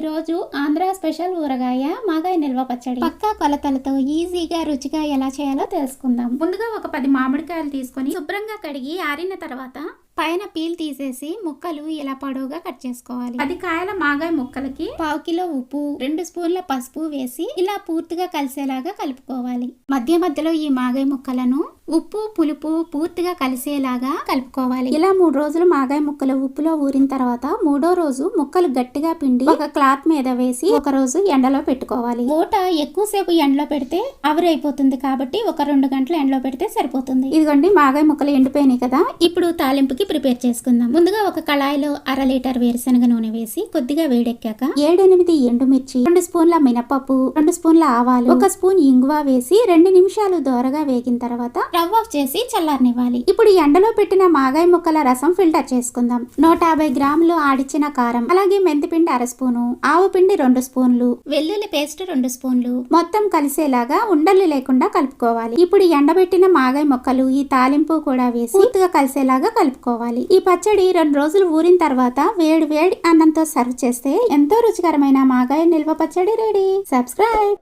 రోజు ఆంధ్ర స్పెషల్ ఊరగాయ మాగాయ నిల్వ పచ్చడి. పక్కా కొలతలతో ఈజీగా రుచిగా ఎలా చేయాలో తెలుసుకుందాం. ముందుగా ఒక పది మామిడికాయలు తీసుకొని శుభ్రంగా కడిగి ఆరిన తర్వాత పైన పీల్ తీసేసి ముక్కలు ఇలా పొడవుగా కట్ చేసుకోవాలి. పది కాయల మాగాయ ముక్కలకి పావు కిలో ఉప్పు రెండు స్పూన్ల పసుపు వేసి ఇలా పూర్తిగా కలిసేలాగా కలుపుకోవాలి. మధ్య మధ్యలో ఈ మాగాయ ముక్కలను ఉప్పు పులుపు పూర్తిగా కలిసేలాగా కలుపుకోవాలి. ఇలా మూడు రోజులు మాగాయ ముక్కలు ఉప్పులో ఊరిన తర్వాత మూడో రోజు ముక్కలు గట్టిగా పిండి ఒక క్లాత్ మీద వేసి ఒక రోజు ఎండలో పెట్టుకోవాలి. ఊట ఎక్కువసేపు ఎండలో పెడితే ఆవిరైపోతుంది కాబట్టి ఒక రెండు గంటలు ఎండలో పెడితే సరిపోతుంది. ఇదిగోండి మాగాయ ముక్కలు ఎండిపోయినాయి కదా. ఇప్పుడు తాలింపుకి ప్రిపేర్ చేసుకుందాం. ముందుగా ఒక కళాయిలో అర లీటర్ వేరుశనగ నూనె వేసి కొద్దిగా వేడెక్కాక ఏడెనిమిది ఎండుమిర్చి రెండు స్పూన్ల మినపప్పు రెండు స్పూన్ల ఆవాలు ఒక స్పూన్ ఇంగువ వేసి రెండు నిమిషాలు దోరగా వేగిన తర్వాత స్టవ్ ఆఫ్ చేసి చల్లారనివ్వాలి. ఇప్పుడు ఎండలో పెట్టిన మాగాయ ముక్కల రసం ఫిల్టర్ చేసుకుందాం. నూట యాభై గ్రాములు ఆడిచిన కారం అలాగే మెంతిపిండి అర స్పూను ఆవు పిండి రెండు స్పూన్లు వెల్లుల్లి పేస్ట్ రెండు స్పూన్లు. మొత్తం కలిసేలాగా ఉండలు లేకుండా కలుపుకోవాలి. ఇప్పుడు ఎండబెట్టిన మాగాయ మొక్కలు ఈ తాలింపు కూడా వేసి పూర్తిగా కలిసేలాగా కలుపుకోవాలి. ఈ పచ్చడి రెండు రోజులు ఊరిన తర్వాత వేడి వేడి అన్నంతో సర్వ్ చేస్తే ఎంతో రుచికరమైన మాగాయ నిల్వ పచ్చడి రెడీ. సబ్స్క్రైబ్.